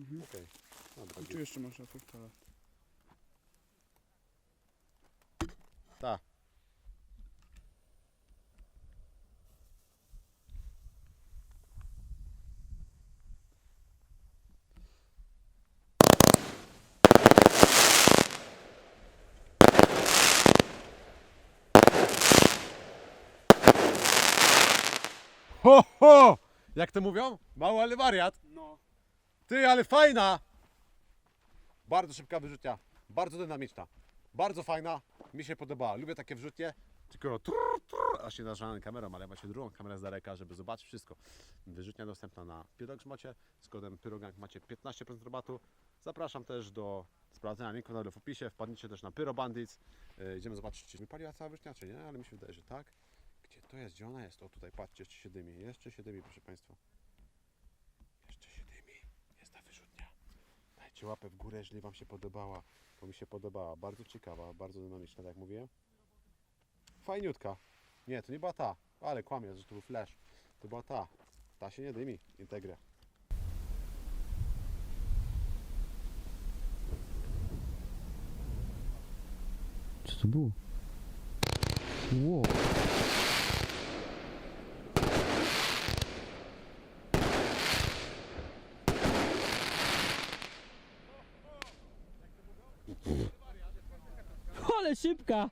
Mhm. Okej. Dobra, Tu jeszcze masz efekt, ale... Tak. Ho, ho! Jak to mówią? Mały, ale wariat. No. Ty, ale fajna! Bardzo szybka wyrzutnia, bardzo dynamiczna, bardzo fajna, mi się podobała. Lubię takie wrzutnie, tylko trrr, trrr, aż nie nażałem kamerą, ale macie drugą kamerę z daleka, żeby zobaczyć wszystko. Wyrzutnia dostępna na Pyrogrzmocie, z kodem Pyrogang macie 15% rabatu. Zapraszam też do sprawdzenia linku na w opisie, wpadnijcie też na Pyro Bandits. Yy, Idziemy zobaczyć, czy wypaliła cała wyrzutnia, czy nie, ale mi się wydaje, że tak. Gdzie to jest? Gdzie ona jest? O tutaj, patrzcie, jeszcze się dymi, jeszcze się dymi, proszę Państwa. Jeszcze się dymi, jest ta wyrzutnia. Dajcie łapę w górę, jeżeli Wam się podobała, bo mi się podobała. Bardzo ciekawa, bardzo dynamiczna, tak jak mówiłem. Fajniutka. Nie, to nie była ta, ale kłamie, że to był flash. To była ta. Ta się nie dymi, Integra. Co to było? Ło. Ale szybka!